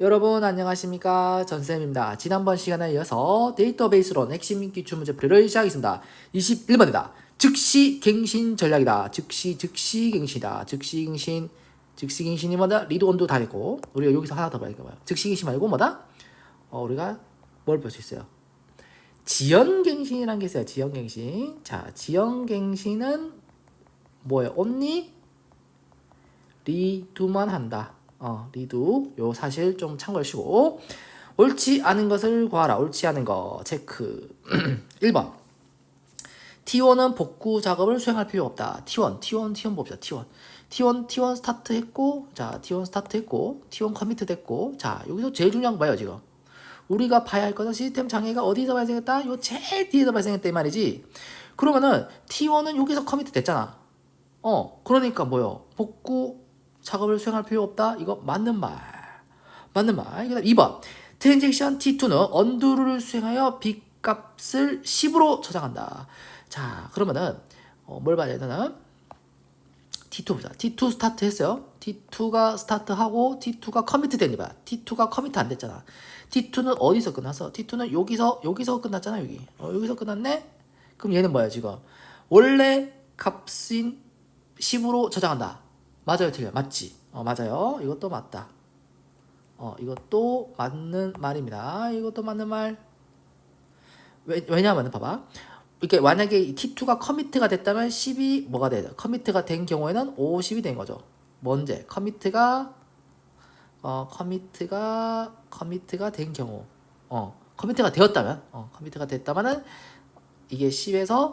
여러분 안녕하십니까 전쌤입니다. 지난번 시간에 이어서 데이터베이스론 핵심 기출 문제풀이를 시작하겠습니다. 21번이다. 즉시 갱신 전략이다. 즉시 즉시 갱신이다. 즉시 갱신 즉시 갱신이 뭐다? 리드 온도 다 했고 우리가 여기서 하나 더 봐야겠다. 뭐야? 즉시 갱신 말고 뭐다? 어, 우리가 뭘 볼 수 있어요? 지연 갱신이라는 게 있어요. 지연 갱신. 자, 지연 갱신은 뭐예요? only 리두만 한다. 어, 리두. 요 사실 좀 참고하시고. 옳지 않은 것을 구하라. 옳지 않은 거 체크. 1번. T1은 복구 작업을 수행할 필요 없다. T1, T1, T1 봅시다. T1. T1, T1 스타트 했고, 자, T1 스타트 했고, T1 커미트 됐고, 자, 여기서 제일 중요한 거 봐요, 지금. 우리가 봐야 할 것은 시스템 장애가 어디서 발생했다? 요 제일 뒤에서 발생했다 이 말이지. 그러면은 T1은 여기서 커미트 됐잖아. 어, 그러니까 뭐요? 복구 작업을 수행할 필요 없다. 이거 맞는 말. 맞는 말. 그다음 2번. 트랜잭션 T2는 언두를 수행하여 빚값을 10으로 저장한다. 자, 그러면은 어, 뭘 봐야 되나? T2 보자. T2 스타트 했어요. T2가 스타트하고 T2가 커미트 봐. T2가 커미트 안 됐잖아. T2는 어디서 끝났어? T2는 여기서 여기서 끝났잖아, 여기. 어, 여기서 끝났네. 그럼 얘는 뭐야, 지금? 원래 값인 10으로 저장한다. 맞아요, 틀려. 맞지? 어, 맞아요. 이것도 맞다. 어, 이것도 맞는 말입니다. 이것도 맞는 말. 왜, 왜냐하면 봐봐. 이렇게 만약에 이 T2가 커미트가 됐다면 10이 뭐가 돼야 돼? 커미트가 된 경우에는 50이 된 거죠. 뭔제? 커미트가 어, 커미트가 커미트가 된 경우. 어, 커미트가 되었다면 어, 커미트가 됐다면은 이게 10에서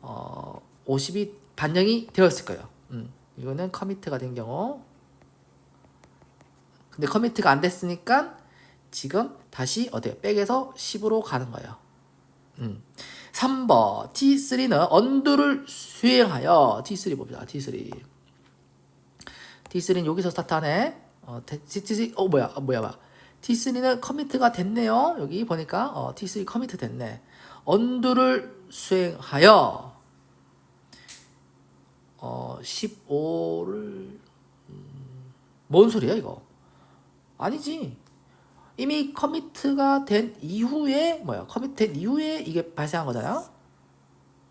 어, 50이 반영이 되었을 거예요. 음, 이거는 커미트가 된 경우. 근데 커미트가 안 됐으니까 지금 다시 어때요? 백에서 10으로 가는 거예요. 음. 3번 T3는 언두를 수행하여 T3 봅시다. T3 T3는 여기서 스타트하네. 어, T3 어 뭐야 어, 뭐야 봐. T3는 커미트가 됐네요. 여기 보니까 어, T3 커미트 됐네. 언두를 수행하여 어 15를 음, 뭔 소리야 이거? 아니지. 이미 커미트가 된 이후에 뭐야? 커미트 된 이후에 이게 발생한 거잖아요.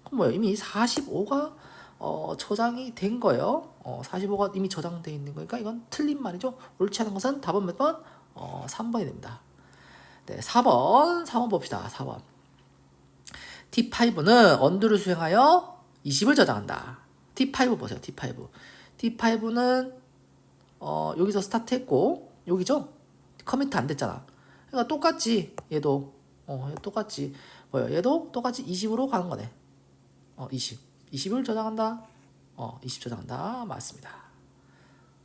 그럼 뭐야? 이미 45가 어, 저장이 된 거예요. 어, 45가 이미 저장돼 있는 거니까 이건 틀린 말이죠. 옳지 않은 것은 답은 몇 번? 어, 3번이 됩니다. 네, 4번. 4번 봅시다. 4번. T5는 언두를 수행하여 20을 저장한다. T5 보세요. T5. T5는 어, 여기서 스타트 했고 여기죠? 커미트 안 됐잖아. 그러니까 똑같지. 얘도 어, 똑같지. 뭐야? 얘도 똑같이 20으로 가는 거네. 어, 20. 20을 저장한다. 어, 20 저장한다. 맞습니다.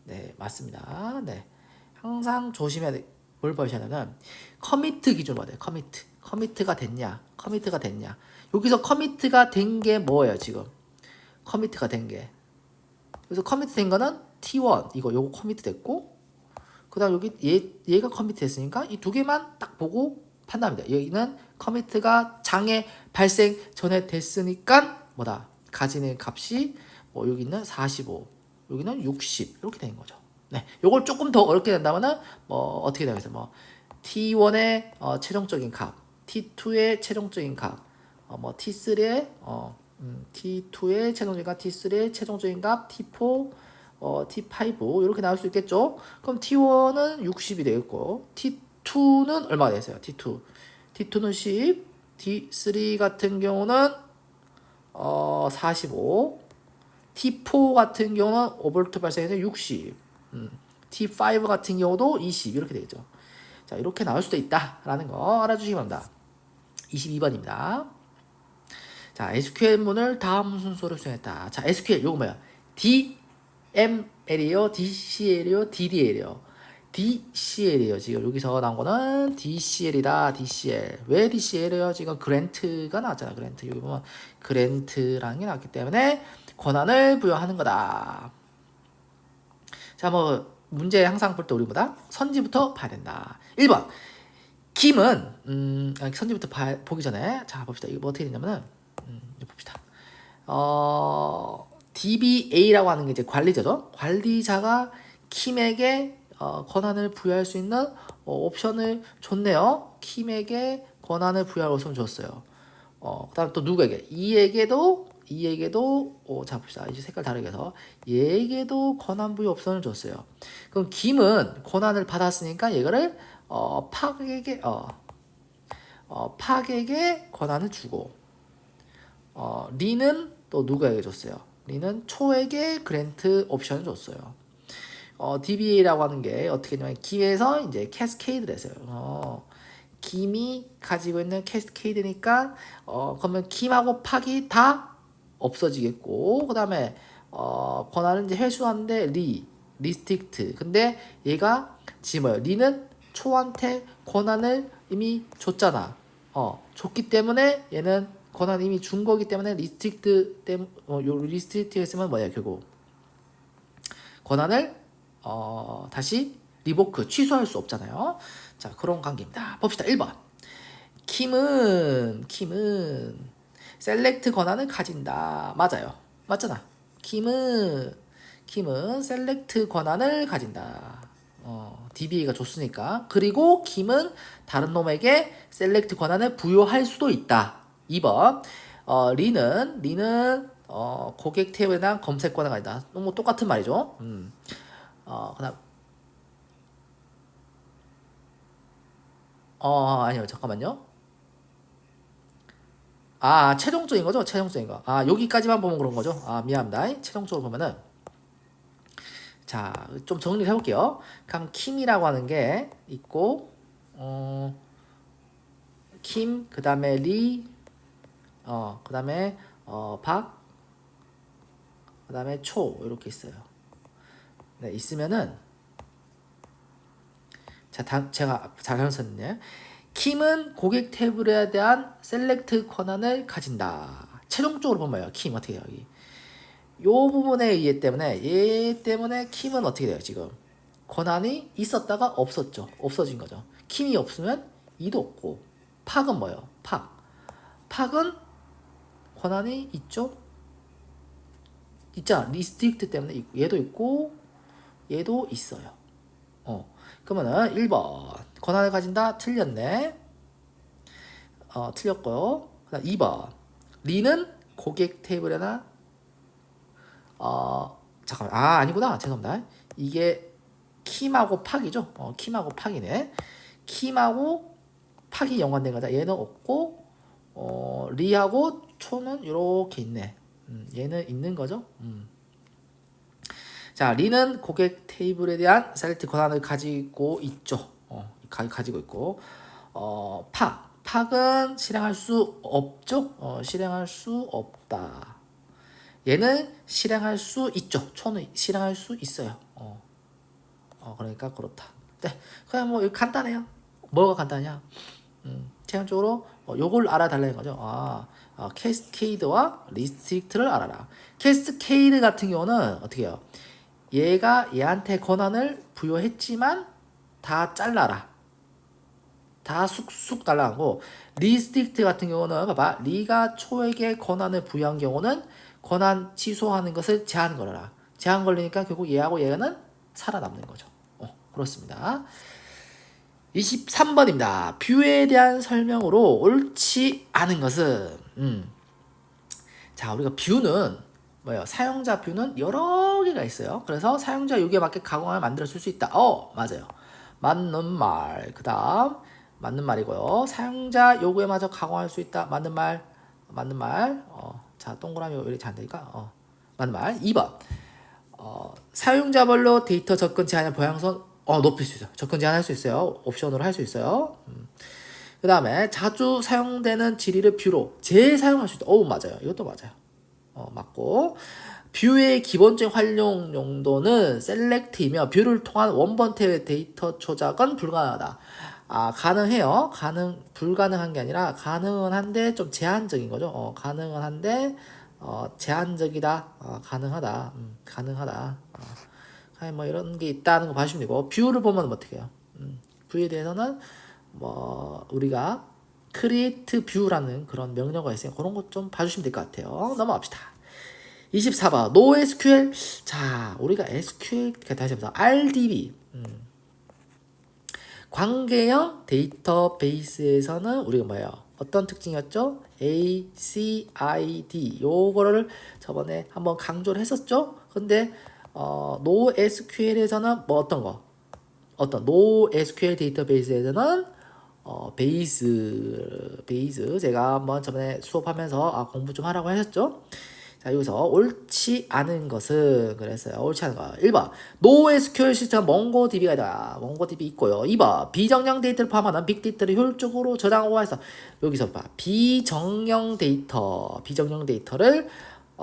네, 맞습니다. 네. 항상 조심해야 돼. 뭘 보셔야 되냐면 커미트 기준으로 돼. 커미트. 커미트가 됐냐? 커미트가 됐냐? 여기서 커미트가 된 게 뭐예요, 지금? 커미트가 된 게. 그래서 커미트 된 거는 T1 이거 요거 커미트 됐고 그다음 여기 얘 얘가 커미트 됐으니까 이 두 개만 딱 보고 판단합니다. 여기는 커미트가 장애 발생 전에 됐으니까 뭐다 가지는 값이 뭐 여기는 45, 여기는 60 이렇게 되는 거죠. 네, 요걸 조금 더 어렵게 된다면은 뭐 어떻게 되겠어요? 뭐 T1의 어, 최종적인 값, T2의 최종적인 값, 어, 뭐 T3의 어, 음, T2의 최종적인 값, T3의 최종적인 값, T4 어, T5 이렇게 나올 수 있겠죠. 그럼 T1은 60이 되겠고 T2는 얼마가 되겠어요? T2 T2는 10 T3 같은 경우는 어, 45 T4 같은 경우는 오버트 발생해서 60 음, T5 같은 경우도 20 이렇게 되겠죠. 자 이렇게 나올 수도 있다라는 거 알아주시기 바랍니다. 22번입니다. 자 SQL문을 다음 순서로 수행했다. 자 SQL 요거 뭐야? D ML이요, DCL이요, DDL이요. DCL이요. 지금 여기서 나온 거는 DCL이다. DCL. 왜 DCL이요? 지금 그랜트가 나왔잖아. 그랜트. 여기 보면 그랜트라는 게 나왔기 때문에 권한을 부여하는 거다. 자, 뭐 문제 항상 볼 때 우리 보다 선지부터 봐야 된다. 1번. 김은 음, 아니, 선지부터 봐, 보기 전에 자, 봅시다. 이거 뭐 어떻게 되냐면은 음, 봅시다. 어 DBA라고 하는 게 이제 관리자죠. 관리자가 킴에게 어, 권한을 부여할 수 있는 어, 옵션을 줬네요. 킴에게 권한을 부여할 옵션 줬어요. 어, 그다음 또 누구에게? 이에게도 이에게도 어, 자 봅시다. 이제 색깔 다르게 해서 얘에게도 권한 부여 옵션을 줬어요. 그럼 김은 권한을 받았으니까 이거를 어, 팍에게 어, 어, 팍에게 권한을 주고 어, 리는 또 누구에게 줬어요? 리는 초에게 그랜트 옵션을 줬어요. 어, DBA라고 하는 게 어떻게 되냐면 김에서 이제 캐스케이드를 했어요. 어, 김이 가지고 있는 캐스케이드니까 어, 그러면 김하고 팍이 다 없어지겠고 그 다음에 어, 권한을 이제 회수하는데 리 리스틱트. 근데 얘가 뭐예요? 리는 초한테 권한을 이미 줬잖아. 어, 줬기 때문에 얘는 권한 이미 준 거기 때문에 리스트릭트 때문 어, 요 리스트릭트 했으면 뭐야 결국 권한을 어, 다시 리보크 취소할 수 없잖아요. 자 그런 관계입니다. 봅시다. 1번 킴은 킴은 셀렉트 권한을 가진다. 맞아요. 맞잖아. 킴은 킴은 셀렉트 권한을 가진다. 어, DBA가 줬으니까. 그리고 김은 다른 놈에게 셀렉트 권한을 부여할 수도 있다. 2번. 어, 리는 리는 어, 고객 탭에 대한 검색 권한가 있다. 뭐 똑같은 말이죠. 음. 어, 그다음 어, 아니요. 잠깐만요. 아, 최종적인 거죠? 최종적인 거. 아, 여기까지만 보면 그런 거죠? 아, 미안합니다. 최종적으로 보면은 자, 좀 정리를 해 볼게요. 그럼 킴이라고 하는 게 있고, 어, 킴, 그 다음에 리, 어, 그 다음에 어, 박, 그 다음에 초 이렇게 있어요. 네, 있으면은 자, 다, 제가 잘못 썼네. 킴은 고객 테이블에 대한 셀렉트 권한을 가진다. 최종적으로 보면 킴 어떻게 해요? 여기. 요 부분에 의해 때문에 얘 때문에 킴은 어떻게 돼요 지금 권한이 있었다가 없었죠 없어진 거죠 킴이 없으면 이도 없고 팍은 뭐예요 팍 팍은 권한이 있죠? 있잖아. 리스트릭트 때문에 있고 얘도 있고 얘도 있어요. 어. 그러면은 1번. 권한을 가진다? 틀렸네. 어 틀렸고요. 그다음 2번. 리는 고객 테이블에나 어 잠깐만. 아 아니구나. 죄송합니다. 이게 킴하고 팍이죠? 어 킴하고 팍이네. 킴하고 팍이 연관된 거다. 얘는 없고 어 리하고 초는 이렇게 있네 음, 얘는 있는 거죠 음. 자 리는 고객 테이블에 대한 셀렉트 권한을 가지고 있죠 어 가, 가지고 있고 어 팍 팍은 실행할 수 없죠 어 실행할 수 없다 얘는 실행할 수 있죠. 초는 실행할 수 있어요. 어, 어 그러니까 그렇다. 네, 그냥 뭐 간단해요. 뭐가 간단하냐? 음, 최종적으로 어, 요걸 알아달라는 거죠. 아, 어, 캐스케이드와 리스트릭트를 알아라. 캐스케이드 같은 경우는 어떻게 해요? 얘가 얘한테 권한을 부여했지만 다 잘라라. 다 쑥쑥 달라고 리스트릭트 같은 경우는 봐봐 리가 초에게 권한을 부여한 경우는 권한 취소하는 것을 제한 걸어라. 제한 걸리니까 결국 얘하고 얘는 살아남는 거죠. 어, 그렇습니다. 23번입니다. 뷰에 대한 설명으로 옳지 않은 것은 음. 자, 우리가 뷰는 뭐예요? 사용자 뷰는 여러 개가 있어요. 그래서 사용자 요구에 맞게 가공을 만들어 줄 수 있다. 어, 맞아요. 맞는 말. 그 다음 맞는 말이고요. 사용자 요구에 맞춰 가공할 수 있다. 맞는 말. 맞는 말. 어. 자, 동그라미 왜 이렇게 잘 되니까? 어. 맞는 말. 2번. 어, 사용자별로 데이터 접근 제한의 보양성 어, 높일 수 있어요. 접근 제한할 수 있어요. 옵션으로 할 수 있어요. 음. 그 다음에 자주 사용되는 지리를 뷰로 재사용할 수 있다. 어, 맞아요. 이것도 맞아요. 어, 맞고. 뷰의 기본적인 활용 용도는 셀렉트이며 뷰를 통한 원본태의 데이터 조작은 불가능하다. 아, 가능해요. 가능, 불가능한 게 아니라 가능은 한데 좀 제한적인 거죠. 어, 가능은 한데, 어, 제한적이다. 어, 가능하다. 음, 가능하다. 어, 뭐 이런 게 있다는 거 봐주시면 되고, 뷰를 보면 어떻게 해요? 음, 뷰에 대해서는 뭐, 우리가 create view라는 그런 명령어가 있어요. 그런 것 좀 봐주시면 될 것 같아요. 넘어갑시다. 24번, NoSQL. 자, 우리가 SQL, 다시 해보자. RDB. 음. 관계형 데이터베이스에서는 우리가 뭐예요? 어떤 특징이었죠? A, C, I, D 요거를 저번에 한번 강조를 했었죠. 근데 어, NoSQL에서는 뭐 어떤 거? 어떤 NoSQL 데이터베이스에서는 어, 베이스 베이스 제가 한번 저번에 수업하면서 아, 공부 좀 하라고 하셨죠. 자 여기서 옳지 않은 것은 그랬어요. 옳지 않은 거 1번 NoSQL 시스템 몽고DB가 있다. 몽고DB 있고요. 2번 비정량 데이터를 포함하는 빅데이터를 효율적으로 저장하고 해서 여기서 봐 비정령 데이터 비정령 데이터를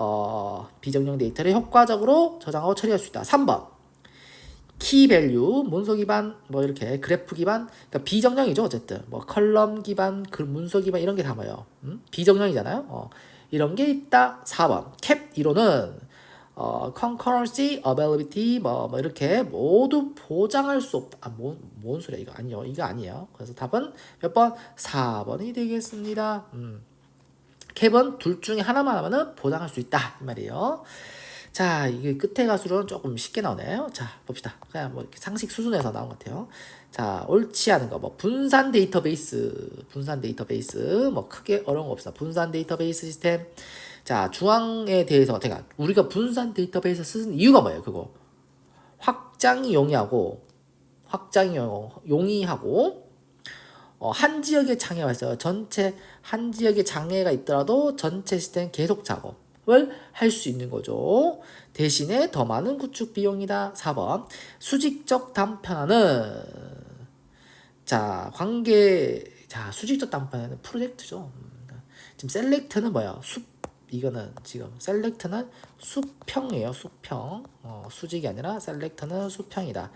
어 비정령 데이터를 효과적으로 저장하고 처리할 수 있다. 3번. 키 밸류 문서 기반 뭐 이렇게 그래프 기반 그러니까 비정령이죠 어쨌든. 뭐 컬럼 기반 그 문서 기반 이런 게다 뭐예요. 음? 비정령이잖아요. 어, 이런 게 있다. 4번. 캡 이론은 어, concurrency, availability 뭐, 뭐 이렇게 모두 보장할 수 없다 아, 뭔, 뭔 소리야 이거. 아니요 이거 아니에요. 그래서 답은 몇 번? 4번이 되겠습니다. 음. 캡은 둘 중에 하나만 하면은 보장할 수 있다 이 말이에요. 자 이게 끝에 가수로는 조금 쉽게 나오네요. 자 봅시다. 그냥 뭐 상식 수준에서 나온 것 같아요. 자 옳지 않은 거 뭐 분산 데이터베이스, 분산 데이터베이스 뭐 크게 어려운 거 없어. 분산 데이터베이스 시스템. 자 중앙에 대해서 제가 우리가 분산 데이터베이스 쓰는 이유가 뭐예요? 그거 확장이 용이하고 확장이 용- 용이하고 어, 한 지역에 장애가 있어요. 전체 한 지역에 장애가 있더라도 전체 시스템 계속 작업을 할 수 있는 거죠. 대신에 더 많은 구축 비용이다. 4번 수직적 단편화는 자 관계 자 수직적 단편화는 프로젝트죠. 음, 지금 셀렉트는 뭐야? 숲 이거는 지금 셀렉트는 수평이에요. 수평 어, 수직이 아니라 셀렉트는 수평이다.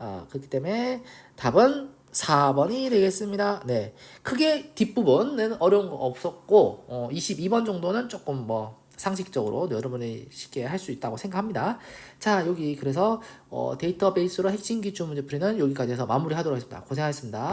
아, 그렇기 때문에 답은 4번이 되겠습니다. 네. 크게 뒷부분은 어려운 거 없었고, 어, 22번 정도는 조금 뭐, 상식적으로 여러분이 쉽게 할 수 있다고 생각합니다. 자, 여기 그래서 어, 데이터베이스로 핵심 기출 문제 풀이는 여기까지 해서 마무리 하도록 하겠습니다. 고생하셨습니다.